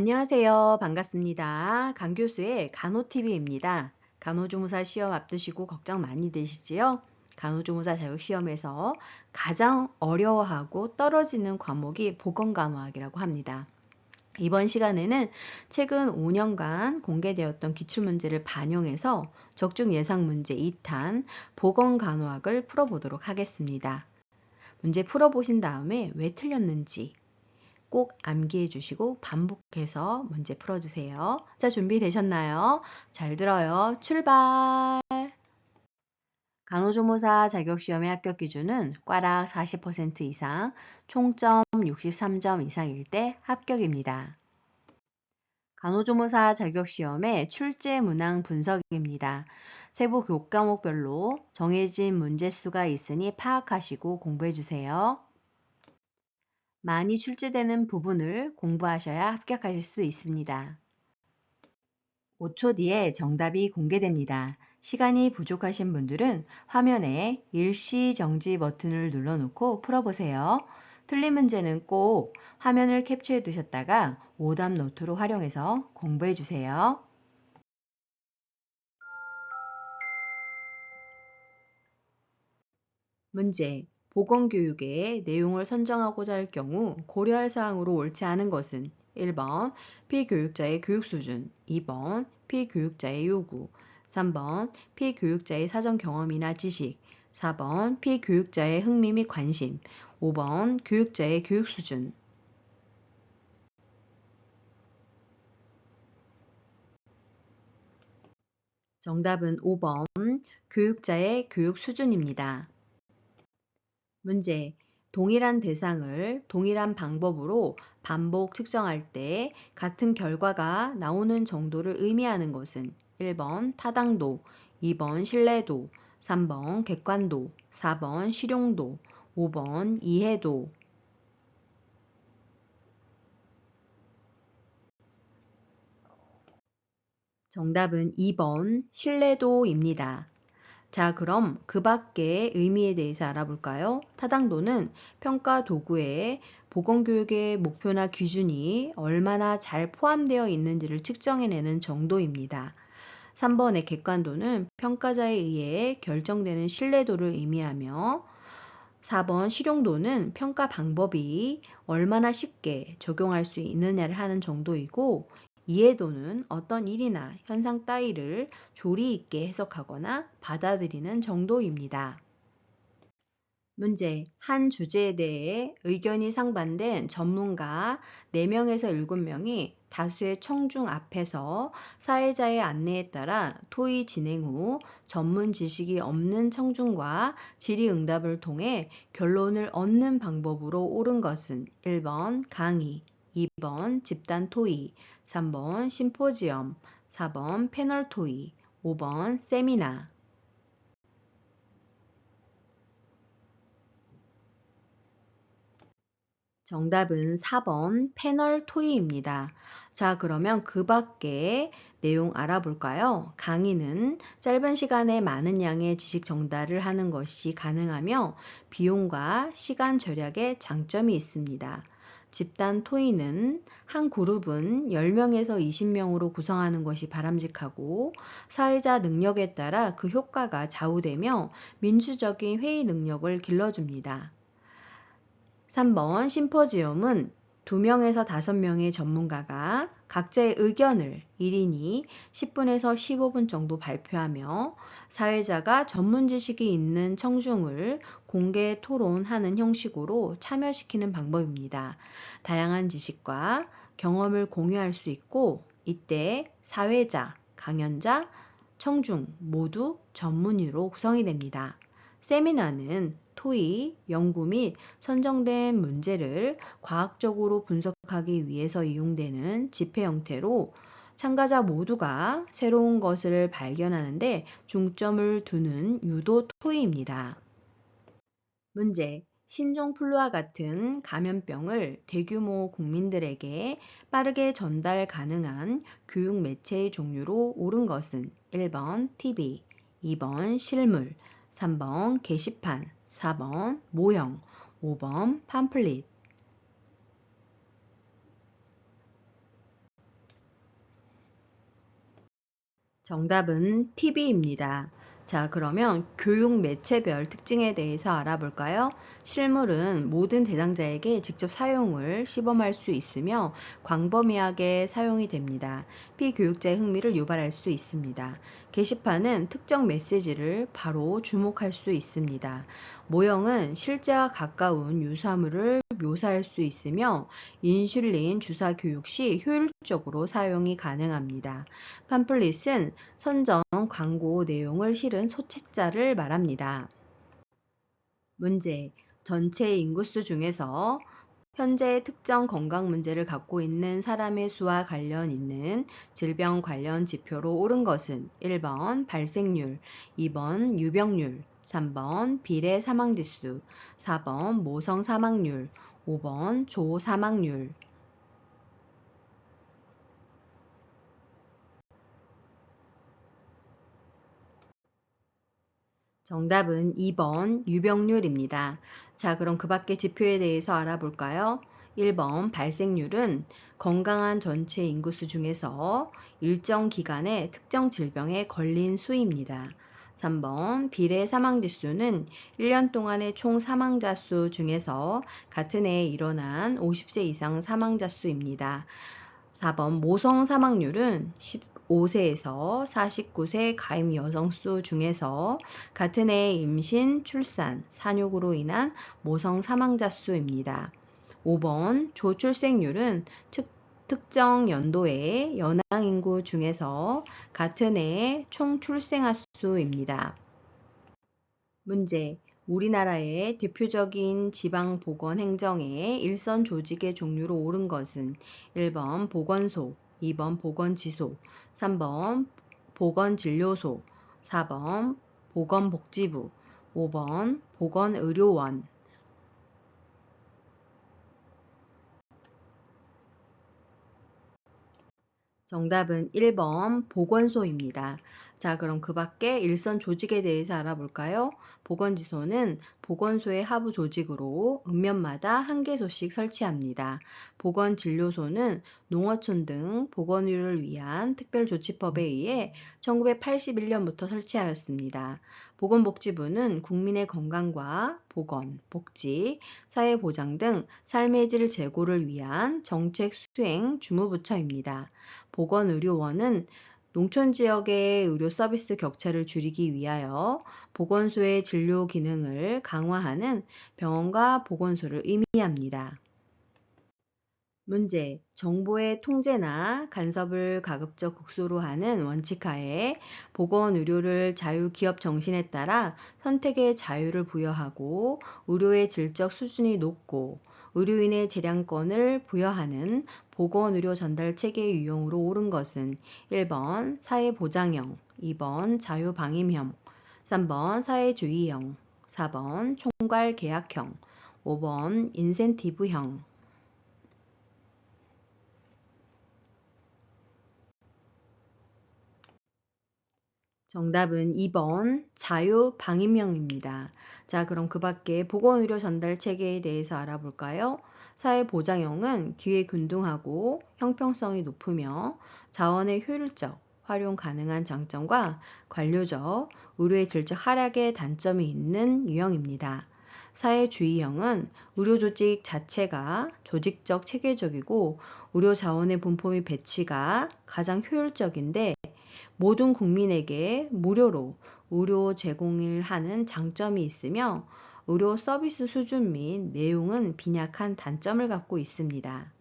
안녕하세요. 반갑습니다. 강 교수의 간호TV입니다. 간호조무사 시험 앞두시고 걱정 많이 되시지요? 간호조무사 자격시험에서 가장 어려워하고 떨어지는 과목이 보건간호학이라고 합니다. 이번 시간에는 최근 5년간 공개되었던 기출문제를 반영해서 적중 예상 문제 2탄 보건간호학을 풀어보도록 하겠습니다. 문제 풀어보신 다음에 왜 틀렸는지 꼭 암기해 주시고 반복해서 문제 풀어주세요. 자, 준비되셨나요? 잘 들어요. 출발! 간호조무사 자격시험의 합격 기준은 꽈락 40% 이상, 총점 63점 이상일 때 합격입니다. 간호조무사 자격시험의 출제 문항 분석입니다. 세부 교과목별로 정해진 문제수가 있으니 파악하시고 공부해 주세요. 많이 출제되는 부분을 공부하셔야 합격하실 수 있습니다. 5초 뒤에 정답이 공개됩니다. 시간이 부족하신 분들은 화면에 일시 정지 버튼을 눌러놓고 풀어보세요. 틀린 문제는 꼭 화면을 캡처해 두셨다가 오답 노트로 활용해서 공부해 주세요. 문제 보건교육의 내용을 선정하고자 할 경우 고려할 사항으로 옳지 않은 것은 1번 피교육자의 교육 수준, 2번 피교육자의 요구, 3번 피교육자의 사전 경험이나 지식, 4번 피교육자의 흥미 및 관심, 5번 교육자의 교육 수준. 정답은 5번 교육자의 교육 수준입니다. 문제. 동일한 대상을 동일한 방법으로 반복 측정할 때 같은 결과가 나오는 정도를 의미하는 것은 1번 타당도, 2번 신뢰도, 3번 객관도, 4번 실용도, 5번 이해도. 정답은 2번 신뢰도입니다. 자, 그럼 그 밖의 의미에 대해서 알아볼까요? 타당도는 평가 도구에 보건교육의 목표나 기준이 얼마나 잘 포함되어 있는지를 측정해내는 정도입니다. 3번의 객관도는 평가자에 의해 결정되는 신뢰도를 의미하며 4번 실용도는 평가 방법이 얼마나 쉽게 적용할 수 있느냐를 하는 정도이고 이해도는 어떤 일이나 현상 따위를 조리 있게 해석하거나 받아들이는 정도입니다. 문제. 한 주제에 대해 의견이 상반된 전문가 4명에서 7명이 다수의 청중 앞에서 사회자의 안내에 따라 토의 진행 후 전문 지식이 없는 청중과 질의응답을 통해 결론을 얻는 방법으로 옳은 것은 1번 강의, 2번 집단 토의, 3번 심포지엄, 4번 패널 토의, 5번 세미나. 정답은 4번 패널 토의입니다. 자, 그러면 그 밖에 내용 알아볼까요? 강의는 짧은 시간에 많은 양의 지식 정달을 하는 것이 가능하며 비용과 시간 절약에 장점이 있습니다. 집단 토의는 한 그룹은 10명에서 20명으로 구성하는 것이 바람직하고 사회자 능력에 따라 그 효과가 좌우되며 민주적인 회의 능력을 길러줍니다. 3번 심포지엄은 2명에서 5명의 전문가가 각자의 의견을 1인이 10분에서 15분 정도 발표하며 사회자가 전문 지식이 있는 청중을 공개 토론하는 형식으로 참여시키는 방법입니다. 다양한 지식과 경험을 공유할 수 있고 이때 사회자, 강연자, 청중 모두 전문의로 구성이 됩니다. 세미나는 토의, 연구 및 선정된 문제를 과학적으로 분석하기 위해서 이용되는 집회 형태로 참가자 모두가 새로운 것을 발견하는데 중점을 두는 유도 토의입니다. 문제. 신종플루와 같은 감염병을 대규모 국민들에게 빠르게 전달 가능한 교육 매체의 종류로 옳은 것은 1번 TV, 2번 실물, 3번 게시판, 4번 모형, 5번 팜플릿. 정답은 TV입니다. 자, 그러면 교육 매체별 특징에 대해서 알아볼까요? 실물은 모든 대상자에게 직접 사용을 시범할 수 있으며 광범위하게 사용이 됩니다. 피교육자의 흥미를 유발할 수 있습니다. 게시판은 특정 메시지를 바로 주목할 수 있습니다. 모형은 실제와 가까운 유사물을 묘사할 수 있으며 인슐린 주사 교육 시 효율적으로 사용이 가능합니다. 팜플릿은 선정 광고 내용을 실은 소책자를 말합니다. 문제. 전체 인구수 중에서 현재 특정 건강 문제를 갖고 있는 사람의 수와 관련 있는 질병 관련 지표로 옳은 것은 1번 발생률, 2번 유병률, 3번 비례 사망지수, 4번 모성 사망률, 5번 조 사망률. 정답은 2번 유병률입니다. 자, 그럼 그 밖의 지표에 대해서 알아볼까요? 1번 발생률은 건강한 전체 인구수 중에서 일정 기간에 특정 질병에 걸린 수입니다. 3번 비례 사망지수는 1년 동안의 총 사망자 수 중에서 같은 해에 일어난 50세 이상 사망자 수입니다. 4번 모성 사망률은 15세에서 49세 가임 여성 수 중에서 같은 해에 임신, 출산, 산육으로 인한 모성 사망자 수입니다. 5번 조출생률은 특 특정 연도의 연항 인구 중에서 같은 해의 총 출생아 수입니다. 문제. 우리나라의 대표적인 지방 보건 행정의 일선 조직의 종류로 옳은 것은 1번 보건소, 2번 보건지소, 3번 보건진료소, 4번 보건복지부, 5번 보건의료원, 정답은 1번 보건소입니다. 자, 그럼 그 밖에 일선 조직에 대해서 알아볼까요? 보건지소는 보건소의 하부 조직으로 읍면마다 한 개소씩 설치합니다. 보건진료소는 농어촌 등 보건의료를 위한 특별조치법에 의해 1981년부터 설치하였습니다. 보건복지부는 국민의 건강과 보건, 복지, 사회보장 등 삶의 질 제고를 위한 정책 수행 주무부처입니다. 보건의료원은 농촌 지역의 의료 서비스 격차를 줄이기 위하여 보건소의 진료 기능을 강화하는 병원과 보건소를 의미합니다. 문제. 정보의 통제나 간섭을 가급적 국소로 하는 원칙하에 보건 의료를 자유 기업 정신에 따라 선택의 자유를 부여하고 의료의 질적 수준이 높고 의료인의 재량권을 부여하는 보건 의료 전달 체계의 유형으로 옳은 것은 1번 사회 보장형, 2번 자유 방임형, 3번 사회주의형, 4번 총괄 계약형, 5번 인센티브형. 정답은 2번 자유방임형입니다. 자, 그럼 그 밖에 보건의료 전달 체계에 대해서 알아볼까요? 사회보장형은 기회 균등하고 형평성이 높으며 자원의 효율적 활용 가능한 장점과 관료적 의료의 질적 하락의 단점이 있는 유형입니다. 사회주의형은 의료조직 자체가 조직적 체계적이고 의료 자원의 분포 및 배치가 가장 효율적인데 모든 국민에게 무료로 의료 제공을 하는 장점이 있으며 의료 서비스 수준 및 내용은 빈약한 단점을 갖고 있습니다.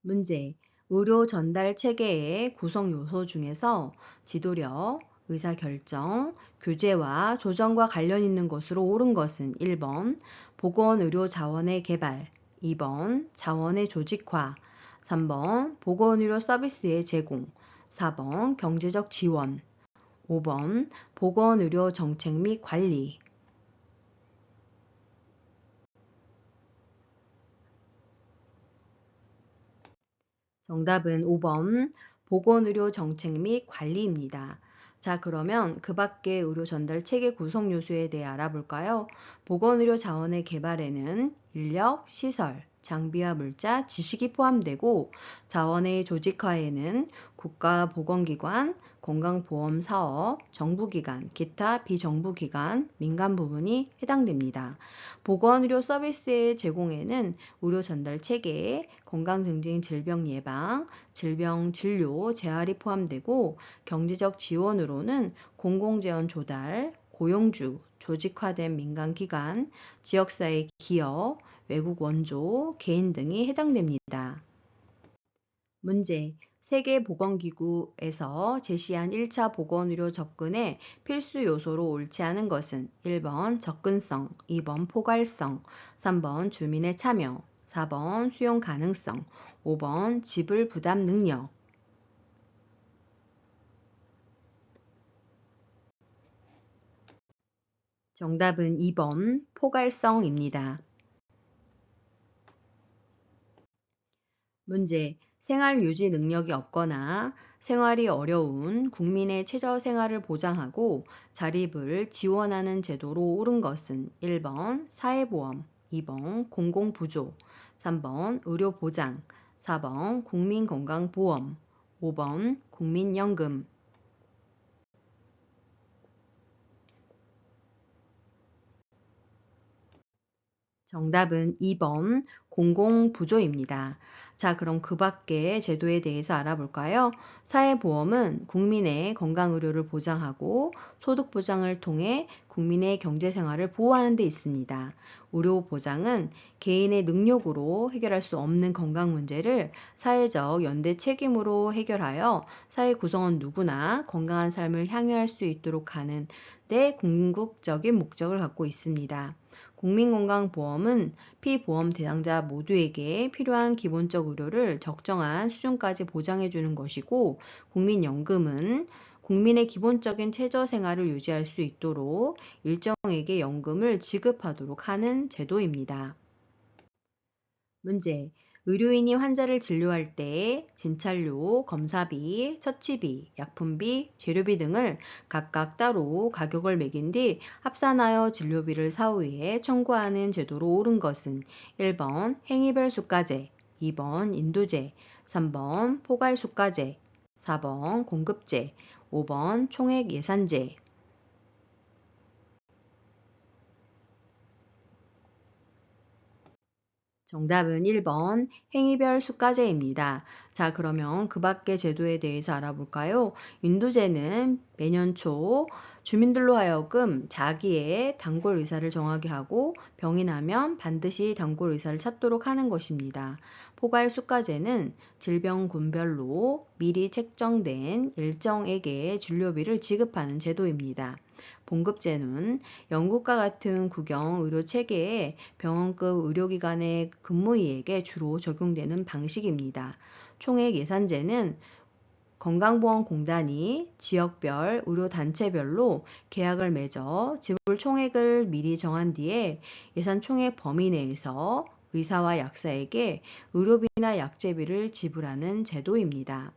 문제. 의료 전달 체계의 구성 요소 중에서 지도력, 의사결정, 규제와 조정과 관련 있는 것으로 옳은 것은 1번 보건의료 자원의 개발, 2번 자원의 조직화, 3번 보건의료 서비스의 제공, 4번 경제적 지원, 5번 보건의료 정책 및 관리. 정답은 5번 보건의료 정책 및 관리입니다. 자, 그러면 그 밖의 의료 전달 체계 구성 요소에 대해 알아볼까요? 보건의료 자원의 개발에는 인력, 시설, 장비와 물자, 지식이 포함되고 자원의 조직화에는 국가보건기관, 건강보험사업, 정부기관, 기타 비정부기관, 민간 부분이 해당됩니다. 보건의료 서비스의 제공에는 의료 전달 체계, 건강증진 질병 예방, 질병 진료, 재활이 포함되고 경제적 지원으로는 공공재원 조달, 고용주, 조직화된 민간기관, 지역사회 기업, 외국 원조, 개인 등이 해당됩니다. 문제 세계보건기구에서 제시한 1차 보건의료 접근의 필수 요소로 옳지 않은 것은 1번 접근성, 2번 포괄성, 3번 주민의 참여, 4번 수용 가능성, 5번 지불 부담 능력. 정답은 2번 포괄성입니다. 문제 생활 유지 능력이 없거나 생활이 어려운 국민의 최저 생활을 보장하고 자립을 지원하는 제도로 옳은 것은 1번 사회보험, 2번 공공부조, 3번 의료보장, 4번 국민건강보험, 5번 국민연금. 정답은 2번 공공부조입니다. 자, 그럼 그 밖의 제도에 대해서 알아볼까요? 사회보험은 국민의 건강의료를 보장하고 소득보장을 통해 국민의 경제생활을 보호하는 데 있습니다. 의료보장은 개인의 능력으로 해결할 수 없는 건강 문제를 사회적 연대 책임으로 해결하여 사회 구성원 누구나 건강한 삶을 향유할 수 있도록 하는 데 궁극적인 목적을 갖고 있습니다. 국민건강보험은 피보험 대상자 모두에게 필요한 기본적 의료를 적정한 수준까지 보장해 주는 것이고 국민연금은 국민의 기본적인 최저 생활을 유지할 수 있도록 일정에게 연금을 지급하도록 하는 제도입니다. 문제 의료인이 환자를 진료할 때 진찰료, 검사비, 처치비, 약품비, 재료비 등을 각각 따로 가격을 매긴 뒤 합산하여 진료비를 사후에 청구하는 제도로 옳은 것은 1번 행위별 수가제, 2번 인도제, 3번 포괄 수가제, 4번 공급제, 5번 총액 예산제, 정답은 1번 행위별 수가제입니다. 자, 그러면 그 밖의 제도에 대해서 알아볼까요? 인도제는 매년 초 주민들로 하여금 자기의 단골 의사를 정하게 하고 병이 나면 반드시 단골 의사를 찾도록 하는 것입니다. 포괄 수가제는 질병군별로 미리 책정된 일정액의 진료비를 지급하는 제도입니다. 봉급제는 영국과 같은 국영 의료 체계에 병원급 의료기관의 근무의에게 주로 적용되는 방식입니다. 총액 예산제는 건강보험공단이 지역별 의료단체별로 계약을 맺어 지불 총액을 미리 정한 뒤에 예산 총액 범위 내에서 의사와 약사에게 의료비나 약제비를 지불하는 제도입니다.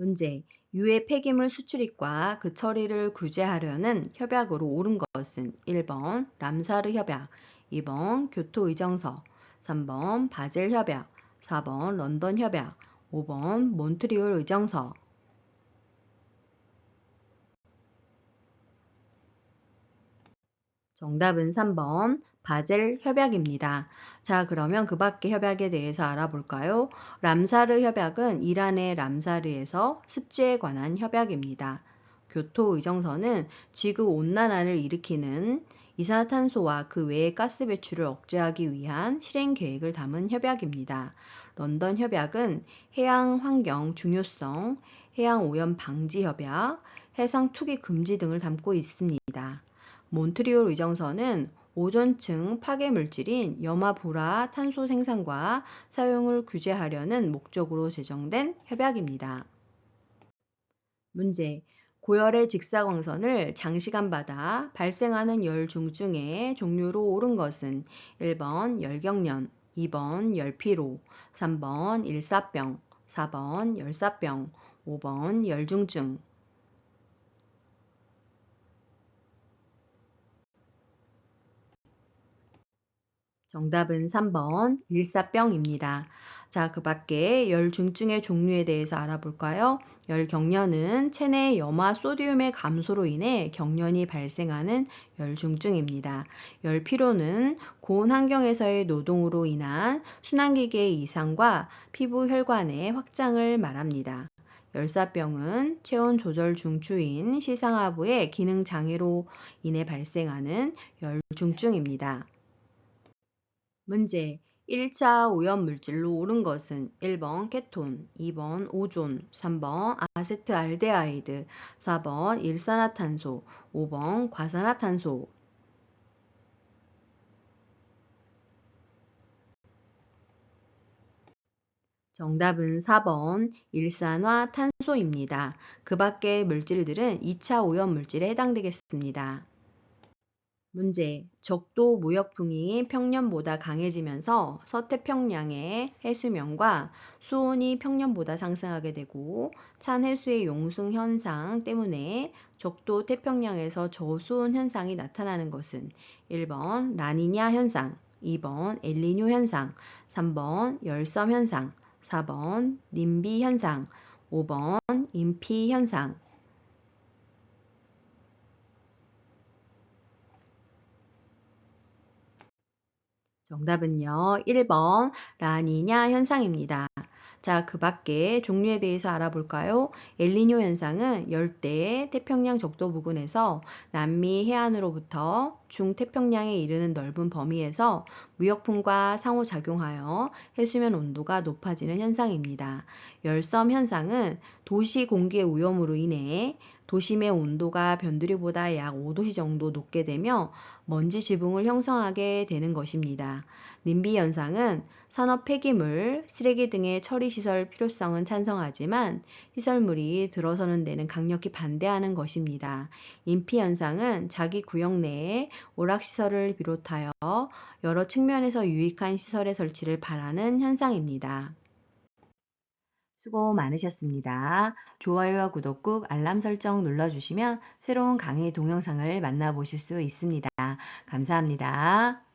문제 유해 폐기물 수출입과 그 처리를 규제하려는 협약으로 옳은 것은 1번 람사르 협약, 2번 교토의정서, 3번 바젤 협약, 4번 런던 협약, 5번 몬트리올 의정서. 정답은 3번 바젤 협약입니다. 자, 그러면 그 밖의 협약에 대해서 알아볼까요? 람사르 협약은 이란의 람사르에서 습지에 관한 협약입니다. 교토 의정서는 지구 온난화를 일으키는 이산화탄소와 그 외의 가스 배출을 억제하기 위한 실행 계획을 담은 협약입니다. 런던 협약은 해양 환경 중요성, 해양 오염 방지 협약, 해상 투기 금지 등을 담고 있습니다. 몬트리올 의정서는 오존층 파괴 물질인 염화불화 탄소 생산과 사용을 규제하려는 목적으로 제정된 협약입니다. 문제 고열의 직사광선을 장시간 받아 발생하는 열 중증의 종류로 옳은 것은 1번 열경련, 2번 열피로, 3번 일사병, 4번 열사병, 5번 열중증, 정답은 3번 일사병입니다. 자, 그 밖에 열 중증의 종류에 대해서 알아볼까요? 열 경련은 체내 염화 소디움의 감소로 인해 경련이 발생하는 열 중증입니다. 열 피로는 고온 환경에서의 노동으로 인한 순환기계의 이상과 피부 혈관의 확장을 말합니다. 열사병은 체온 조절 중추인 시상하부의 기능 장애로 인해 발생하는 열 중증입니다. 문제 1차 오염 물질로 오른 것은 1번 케톤, 2번 오존, 3번 아세트알데하이드, 4번 일산화탄소, 5번 과산화탄소. 정답은 4번 일산화탄소입니다. 그 밖의 물질들은 2차 오염 물질에 해당되겠습니다. 문제. 적도 무역풍이 평년보다 강해지면서 서태평양의 해수면과 수온이 평년보다 상승하게 되고 찬 해수의 용승 현상 때문에 적도 태평양에서 저수온 현상이 나타나는 것은 1번 라니냐 현상, 2번 엘니뇨 현상, 3번 열섬 현상, 4번 님비 현상, 5번 인피 현상. 정답은요. 1번 라니냐 현상입니다. 자, 그 밖에 종류에 대해서 알아볼까요? 엘니뇨 현상은 열대 태평양 적도 부근에서 남미 해안으로부터 중태평양에 이르는 넓은 범위에서 무역풍과 상호작용하여 해수면 온도가 높아지는 현상입니다. 열섬 현상은 도시 공기의 오염으로 인해 도심의 온도가 변두리보다 약 5도씨 정도 높게 되며 먼지 지붕을 형성하게 되는 것입니다. 님비 현상은 산업 폐기물, 쓰레기 등의 처리 시설 필요성은 찬성하지만 시설물이 들어서는 데는 강력히 반대하는 것입니다. 인피 현상은 자기 구역 내에 오락 시설을 비롯하여 여러 측면에서 유익한 시설의 설치를 바라는 현상입니다. 수고 많으셨습니다. 좋아요와 구독 꾹 알람 설정 눌러주시면 새로운 강의 동영상을 만나보실 수 있습니다. 감사합니다.